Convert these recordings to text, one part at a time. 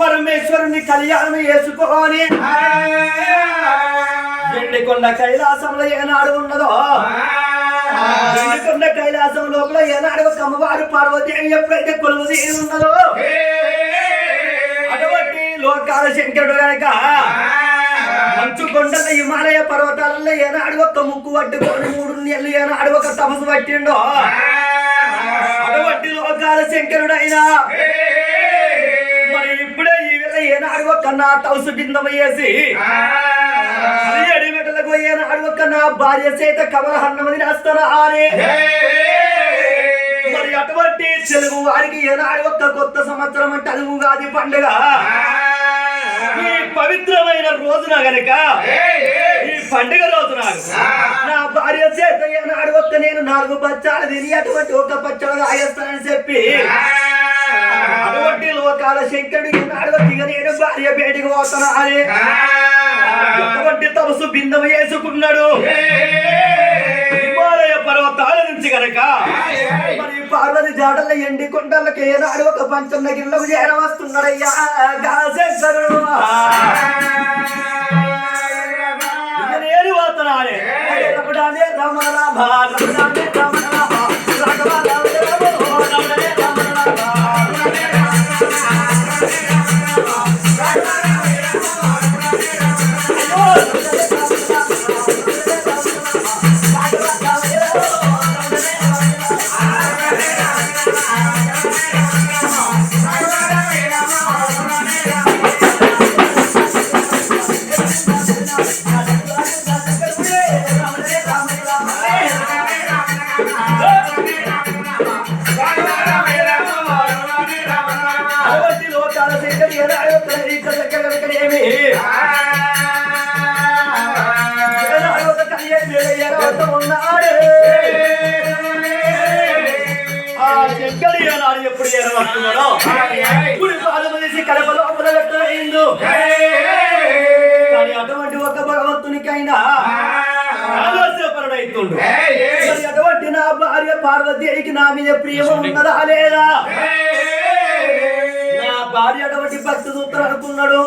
పరమేశ్వరుని కళ్యాణం ఎండికొండ కైలాసంలో ఏనాడు ఉన్నదో? ఎండికొండ కైలాసం లోపల ఏనాడు ఒక అమ్మవారు అని ఎప్పుడైతే కొలువు ఉన్నదో? లోకాల శంకరుడు గనక మంచు కొండల హిమాలయ పర్వతాలలో ఏనాడు ఒక ముక్కు పట్టుకొని మూడు నెలలు ఏనాడు ఒక తపస్సు పట్టిండో. అటువంటి లోకాల శంకరుడైనా మరి ఇప్పుడే ఈ వేళ ఏనాడు ఒక నా తవసు బిందం వేసి అడిమెటలకు ఏనాడు ఒక నా భార్య చేత కమల హన్నమని రాస్తాను ఆరే మరి అటువంటి తెలుగు వారికి ఏనాడు ఒక కొత్త సంవత్సరం అంటే అది ఉగాది పండుగ. రోజున గనక ఈ పండుగ రోజున నా భార్య చేత ఒక్క నేను నాలుగు పచ్చాలు తిని అటువంటి ఒక పచ్చడు రాయేస్తానని చెప్పి అటువంటి లోకాల శంకరుడు ఈనాడు నేను భార్య బయటికి పోతాను అని అటువంటి తపస్సు బిందం వేసుకున్నాడు. నుంచి గనక మరి పార్వతి జాడల ఎండి కొండలకి ఏనాడు ఒక పంచన్న ఇక నేను రమణానే రమ రామ రమ రామ. అటువంటి లోకాల శంకరి కళ్యాణ్ ఏడవత ఉన్నాడు? ఆ శంకరి ఏనాడు ఎప్పుడు ఏడవస్తున్నాడో ఇప్పుడు పాలు మనిషి కడప లోపల పెట్టయిండు కానీ అటువంటి ఒక భగవంతునికైనా ఆలోచనపరుడైతుండు అటువంటి నా భార్య పార్వతీకి నా మీద ప్రేమ ఉన్నదా లేదా? భార్య అటువంటి భక్తి సూత్రం అనుకున్నాడు.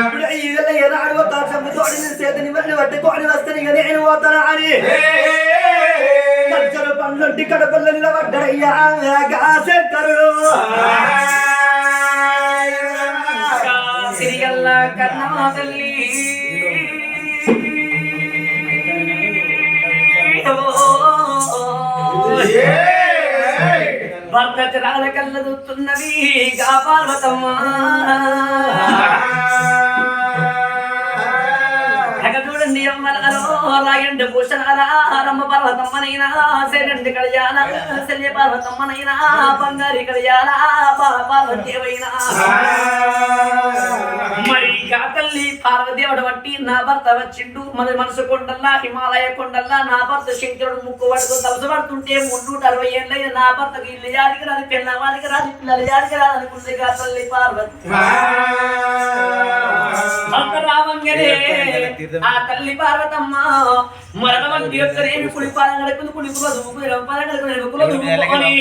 ఇప్పుడు ఈ వేళ ఏనాడు ఒక తోడి చేతిని వెళ్ళి పట్టుకొని వస్తే ఇక నేను పోతానా అని. కచ్చరు పండ్లంటి కడపల్ల నిలబడ్డాయ్యా శంకరుడు సిరియల్ల కన్నా తల్లి. భర్త చిరాల కళ్ళ గా పార్వతమ్మ. చూడండి అమ్మలారో రాయండి భూషణారా పర్వతమ్మనైనా శరండి కళ్యాణ శల్య పర్వతమ్మనైనా బంగారి కళ్యాణ పార్వతీవైనా మరి తల్లి పార్వదేవుడు బట్టి నా భర్త వచ్చిండు మన మనసు కొండల్లా హిమాలయ కొండల్లా నా భర్త శంకరుడు ముక్కు పడుతూ తలసు పడుతుంటే మున్నూట అరవై ఏళ్ళైన నా భర్తకి ఇల్లు యాడికి రాదు పిల్లవాడికి రాదు పిల్లలు యాడికి రాదు అనుకుంది తల్లి పార్వతి రావంగనే ఆ తల్లి పార్వతమ్మ మరణ వంటి యొక్క రేమి కుడి పాలన గడుపుంది కుడి కుల దుమ్ముకు ఎడమ పాలన గడుపుంది కుల దుమ్ముకొని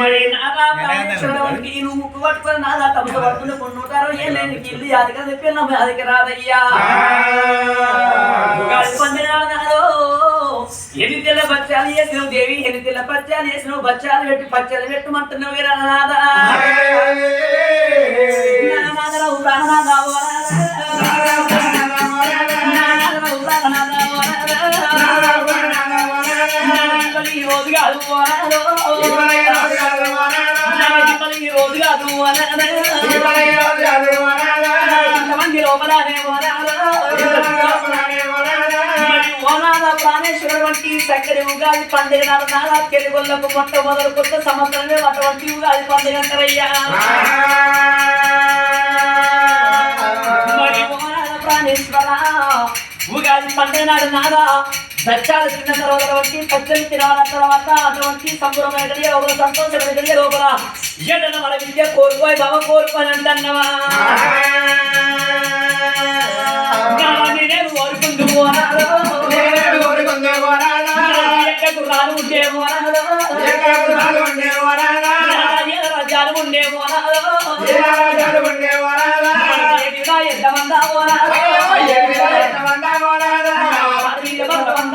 మరి నాదా ప్రాణేశ్వరవానికి నువ్వు ముక్కు పట్టుకొని నాదా తమకు పడుతున్న కొన్నూట అరవై ఏళ్ళైన ఇల్లు యాదిగా చెప్పి నా యాదికి రాదయ్యా. ఎన్ని తెల్ల బచ్చాలు వేసినావు దేవి ఎన్ని తెల్ల బచ్చాలు వేసినావు? బచ్చాలు పెట్టి పచ్చలు పెట్టమంటున్నావు వీరా నాదా. మంది లోపలనే మరి వంటి చక్కని ఉగాది పండుగ నాడు తెలుగులకు మొట్టమొదలు కొత్త సంవత్సరమే అటువంటి ఉగాది పండుగ అంటారయ్యా మరి ప్రాణేశ్వర ఉగాది పండుగ నాడు నాదా. దచ్చాలు తిన్న తర్వాత వచ్చి పచ్చని తినాల తర్వాత అటువంటి సంబరమైన గడియ ఒక సంతోషమైన గడియ లోపల ఎడన మన విద్య కోరుకోయి బాబా కోరుకోని అంటన్నవా? నేను ఎక్కకు రాను ఉండే ఎంతమంది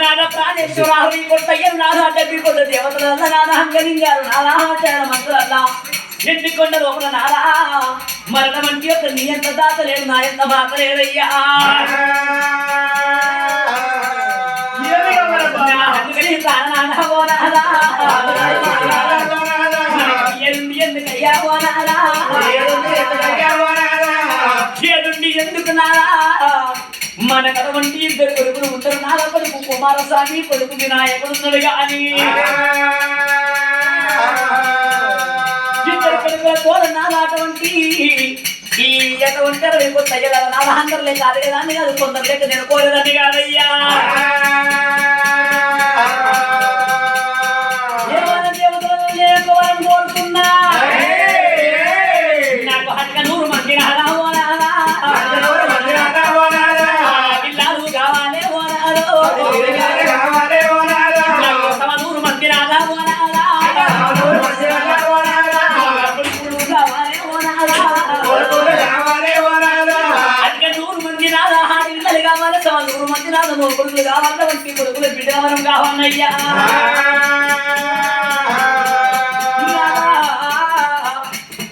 నాద అరవీల వల్ల మందా పోనాలా అన్ని వరకున్న అయ్యా పోనాలో అన్ని వరకున్న అయ్యా ప్రాణేశ్వర అరవై కొట్ల నాదా డబ్బి నాదా లోపల నారా మరణం అంటే ఒక నీ ఎంత దాతలేడు నా ఎంత బాత లేదయ్యా ఎందుకయ్యా ఎందుకు నారా మన కడవంటి ఇద్దరు కొడుకులు ఉంటారు నాల కొడుకు కుమారస్వామి కొడుకు వినాయకుడు ఉన్నాడు గాని ఇద్దరు కొడుకుల తోడ నాలాటువంటి ఈ ఎటువంటి అరవై కొత్త అయ్యల నాల అందరులే కాదు కదా అని కాదు కొందరు లేక నేను కోరేదని కాదయ్యా. కొడుకులు కావాలంటే వచ్చి కొడుకులు బిడ్డవరం కావాలయ్యా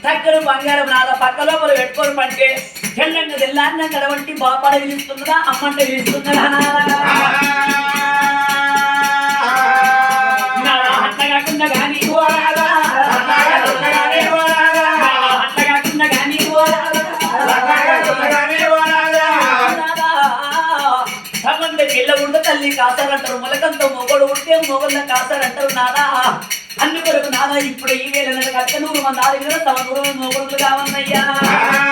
చక్కరు బంగారం నాద పక్క లోపల పెట్టుకొని పంటే తెల్లంగ తెల్లాన్న కడవంటి బాపాడ పిలుస్తున్నదా అమ్మంటే పిలుస్తున్నదా అట్లా కాకుండా కానీ మొగళ్ళ కాస్తారంటారు నాదా అన్ని కొరకు నాదా ఇప్పుడు ఈ వేళ నెల కట్ట నూరు మంది ఆరు వేల తమ నూరు మొగడులు కావన్నయ్యా నాకు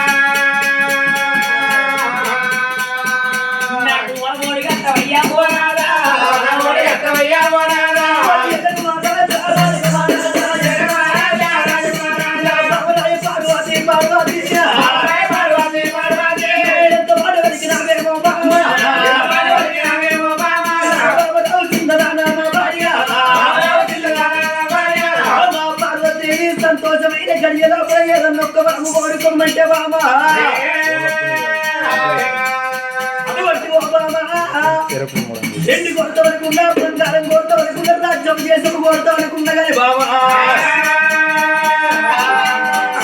వరకున్నా బంగారం కొడత వరకున్నా రాజ్యం చేసిన కొడత వరకున్నా కానీ బామా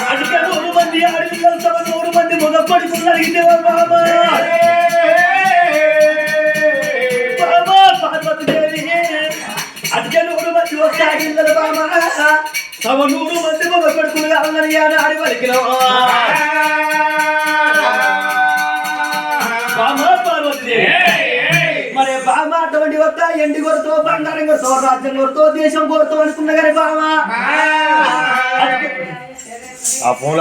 అడిగే నూరు మంది ఆడపిల్లలతో నూరు మంది మగ పడుకుని అడిగితే బామా బామా పార్వతి దేవి అడిగే నూరు మంది వస్తే ఆడిల్లలు బామా సవ నూరు మంది కొడుకులు కావాలని ఆడి పలికిన ఒక్క ఎండి కొరతో బంగారం కొరతో రాజ్యం కొరతో దేశం కొరతో అనుకున్నా కానీ బామ ఆ ఫోన్